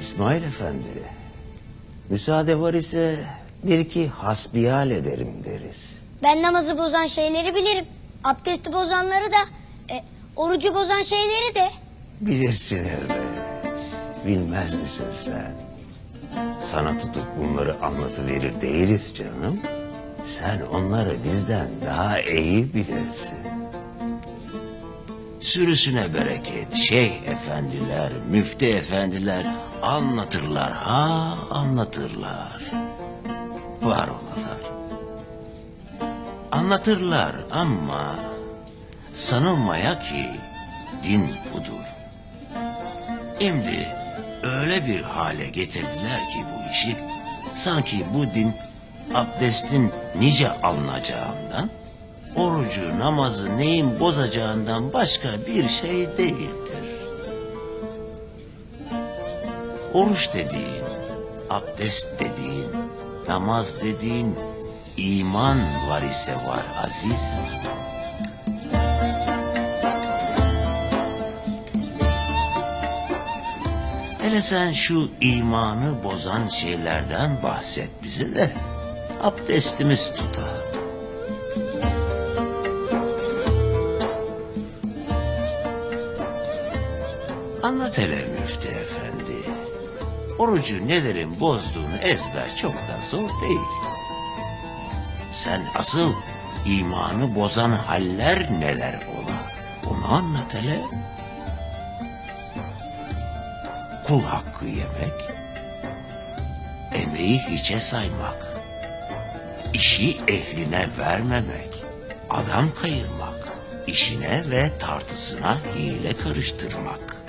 İsmail Efendi, müsaade var ise bir iki hasbihal ederim deriz. Ben namazı bozan şeyleri bilirim. Abdesti bozanları da, e, orucu bozan şeyleri de. Bilirsin elbet. Bilmez misin sen? Sana tutup bunları anlatıverir değiliz canım. Sen onları bizden daha iyi bilirsin. Sürüsüne bereket, şeyh efendiler, müftü efendiler anlatırlar ha anlatırlar. Var olalar. Anlatırlar ama sanılmaya ki din budur. Şimdi öyle bir hale getirdiler ki bu işi sanki bu din abdestin nice alınacağından orucu namazı neyin bozacağından başka bir şey değildir. Oruç dediğin, abdest dediğin, namaz dediğin iman var ise var aziz. Hele sen şu imanı bozan şeylerden bahset bize de abdestimiz tutar. Anlat hele müftü efendi. Orucu nelerin bozduğunu ezber çok da zor değil. Sen asıl imanı bozan haller neler ola? Onu anlat hele. Kul hakkı yemek, emeği hiçe saymak, işi ehline vermemek, adam kayırmak, işine ve tartısına hile karıştırmak,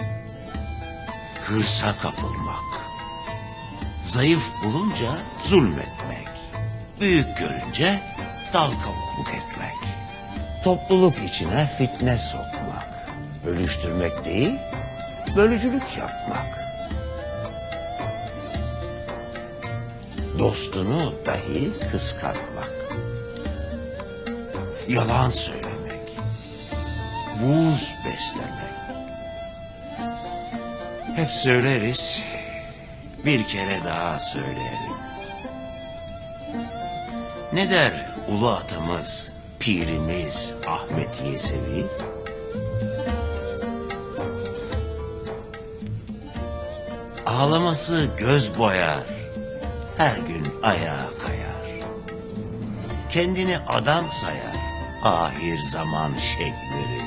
hırsa kapılmak, zayıf bulunca zulmetmek, büyük görünce dal kavukluk etmek, topluluk içine fitne sokmak, bölüştürmek değil, bölücülük yapmak, dostunu dahi kıskanmak, yalan söylemek, buz beslemek. Hep söyleriz, bir kere daha söyleyelim. Ne der ulu atamız, pirimiz Ahmet Yesevi? Ağlaması göz boyar, her gün ayağa kayar. Kendini adam sayar, ahir zaman şeyhleri.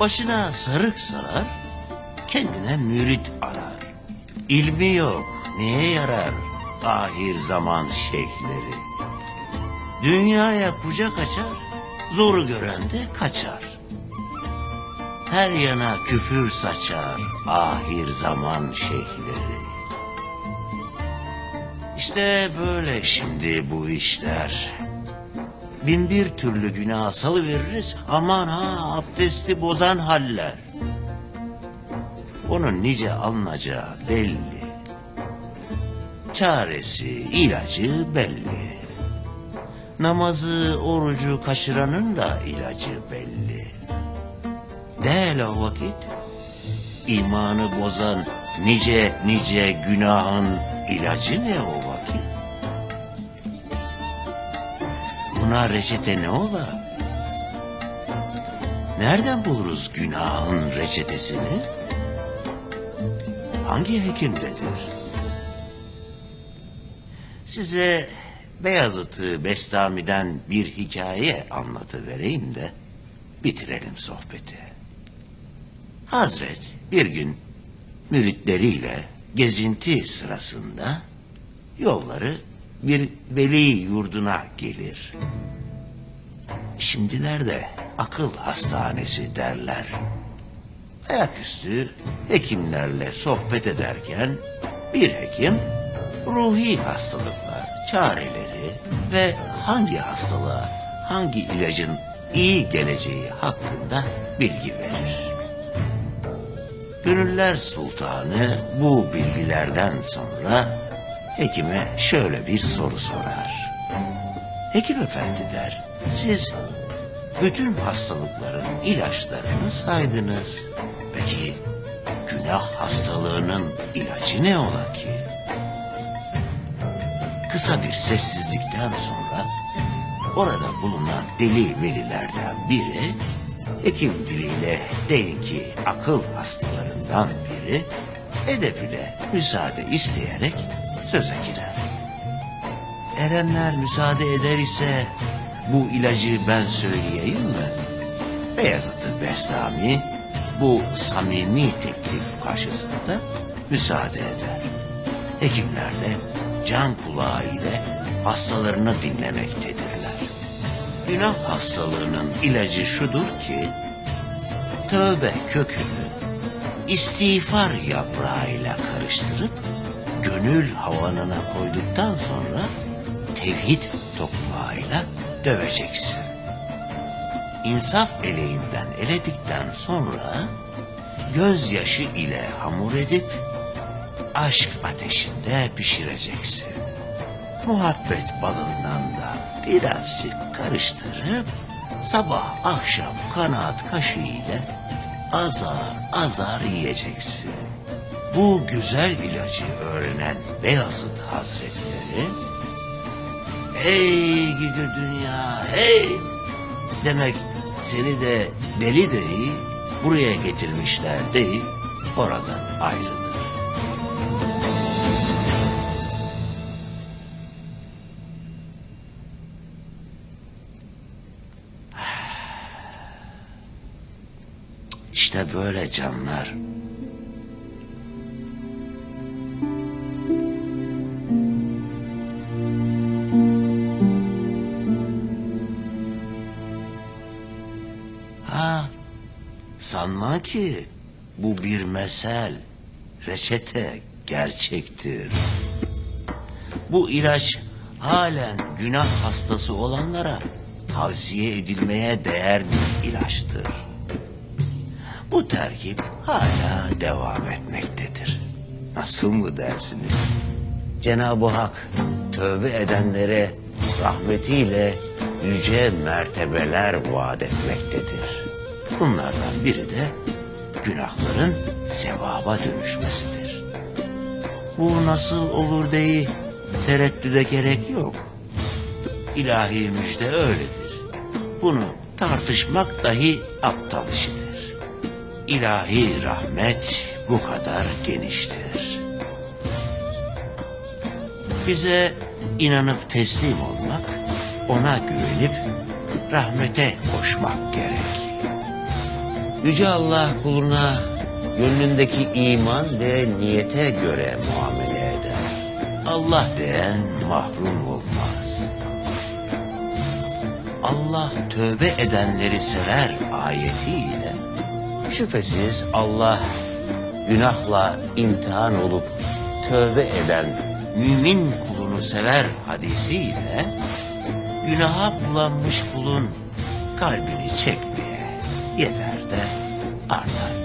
Başına sarık sarar, kendine mürit arar. İlmi yok, neye yarar ahir zaman şeyhleri? Dünyaya kucak açar, zoru gören de kaçar. Her yana küfür saçar ahir zaman şeyhleri. İşte böyle şimdi bu işler. Bin bir türlü günah salıveririz aman ha abdesti bozan haller. Onun nice alınacağı belli. Çaresi, ilacı belli. Namazı, orucu kaçıranın da ilacı belli. Değil o vakit. İmanı bozan nice nice günahın ilacı ne o vakit? Buna reçete ne ola? Nereden buluruz günahın reçetesini? Hangi hekimdedir? Size Beyazıt'ı Bestami'den bir hikaye anlatıvereyim de bitirelim sohbeti. Hazret bir gün müritleriyle gezinti sırasında yolları bir veli yurduna gelir. Şimdilerde akıl hastanesi derler. Ayaküstü hekimlerle sohbet ederken bir hekim ruhi hastalıklar, çareleri ve hangi hastalığa hangi ilacın iyi geleceği hakkında bilgi verir. Gönüller Sultanı bu bilgilerden sonra hekime şöyle bir soru sorar. Hekim efendi der, siz bütün hastalıkların ilaçlarını saydınız. Peki günah hastalığının ilacı ne ola ki? Kısa bir sessizlikten sonra orada bulunan deli velilerden biri hekim diliyle deyin ki akıl hastalarından biri edep ile müsaade isteyerek söze girer. Erenler müsaade eder ise bu ilacı ben söyleyeyim mi? Beyazıt-ı Bestami bu samimi teklif karşısında müsaade eder. Hekimler de can kulağı ile hastalarını dinlemektedirler. Günah hastalığının ilacı şudur ki, tövbe kökünü istiğfar yaprağıyla karıştırıp gönül havanına koyduktan sonra tevhid tokmağıyla döveceksin. İnsaf eleğinden eledikten sonra gözyaşı ile hamur edip aşk ateşinde pişireceksin. Muhabbet balından da birazcık karıştırıp sabah akşam kanaat kaşığı ile azar azar yiyeceksin. Bu güzel ilacı öğrenen Beyazıt Hazretleri Hey gidi dünya hey demek seni de deli değil buraya getirmişler değil oradan ayrılır. İşte böyle canlar. Sanma ki bu bir mesel, reçete gerçektir. Bu ilaç halen günah hastası olanlara tavsiye edilmeye değer bir ilaçtır. Bu terkip hala devam etmektedir. Nasıl mı dersiniz? Cenab-ı Hak tövbe edenlere rahmetiyle yüce mertebeler vaat etmektedir. Bunlardan biri de günahların sevaba dönüşmesidir. Bu nasıl olur deyi tereddüde gerek yok. İlahi müjde öyledir. Bunu tartışmak dahi aptal işidir. İlahi rahmet bu kadar geniştir. Bize inanıp teslim olmak, ona güvenip rahmete koşmak gerek. Yüce Allah kuluna gönlündeki iman ve niyete göre muamele eder. Allah diyen mahrum olmaz. Allah tövbe edenleri sever ayetiyle şüphesiz Allah günahla imtihan olup tövbe eden mümin kulunu sever hadisiyle günaha bulanmış kulun kalbini çekmeye yeter de artar